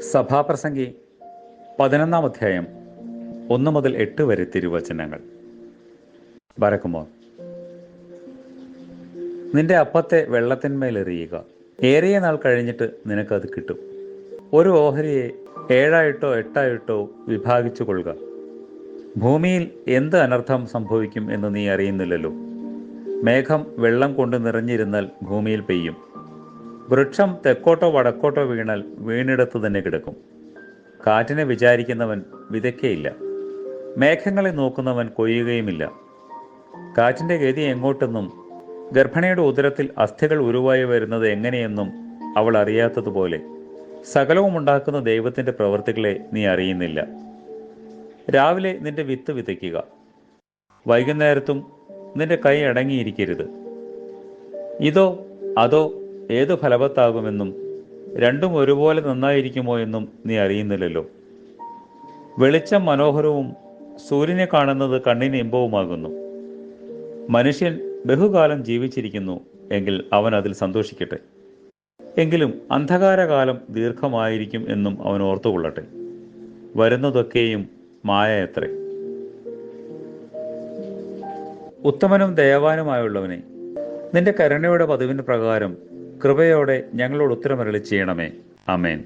സഭാപ്രസംഗി പതിനൊന്നാം അധ്യായം ഒന്ന് മുതൽ എട്ട് വരെ തിരുവചനങ്ങൾ. ബരക്കുമോ നിന്റെ അപ്പത്തെ വെള്ളത്തിന്മേലെറിയുക ഏറിയ നാൾ കഴിഞ്ഞിട്ട് നിനക്കത് കിട്ടും. ഒരു ഓഹരിയെ ഏഴായിട്ടോ എട്ടായിട്ടോ വിഭാഗിച്ചു കൊള്ളുക ഭൂമിയിൽ എന്ത് അനർത്ഥം സംഭവിക്കും എന്ന് നീ അറിയുന്നില്ലല്ലോ. മേഘം വെള്ളം കൊണ്ട് നിറഞ്ഞിരുന്നാൽ ഭൂമിയിൽ പെയ്യും. വൃക്ഷം തെക്കോട്ടോ വടക്കോട്ടോ വീണാൽ വീണിടത്ത് തന്നെ കിടക്കും. കാറ്റിനെ വിചാരിക്കുന്നവൻ വിതയ്ക്കയില്ല. മേഘങ്ങളെ നോക്കുന്നവൻ കൊയ്യുകയുമില്ല. കാറ്റിന്റെ ഗതി എങ്ങോട്ടെന്നും ഗർഭിണിയുടെ ഉദരത്തിൽ അസ്ഥികൾ ഉരുവായി വരുന്നത് എങ്ങനെയെന്നും അവൾ അറിയാത്തതുപോലെ സകലവും ഉണ്ടാക്കുന്ന ദൈവത്തിന്റെ പ്രവൃത്തികളെ നീ അറിയുന്നില്ല. രാവിലെ നിന്റെ വിത്ത് വിതയ്ക്കുക. വൈകുന്നേരത്തും നിന്റെ കൈ അടങ്ങിയിരിക്കരുത്. ഇതോ അതോ ഏത് ഫലവത്താകുമെന്നും രണ്ടും ഒരുപോലെ നന്നായിരിക്കുമോ എന്നും നീ അറിയുന്നില്ലല്ലോ. വെളിച്ചം മനോഹരവും സൂര്യനെ കാണുന്നത് കണ്ണിന് ഇമ്പവുമാകുന്നു. മനുഷ്യൻ ബഹുകാലം ജീവിച്ചിരിക്കുന്നു എങ്കിൽ അവൻ അതിൽ സന്തോഷിക്കട്ടെ. എങ്കിലും അന്ധകാരകാലം ദീർഘമായിരിക്കും എന്നും അവൻ ഓർത്തുകൊള്ളട്ടെ. വരുന്നതൊക്കെയും മായ എത്രേ ഉത്തമനും ദയവാനുമായുള്ളവനെ നിന്റെ കരുണയുടെ പതിവിന് പ്രകാരം കൃപയോടെ ഞങ്ങളോട് ഉത്തരമരളി ചെയ്യണമേ. അമേൻ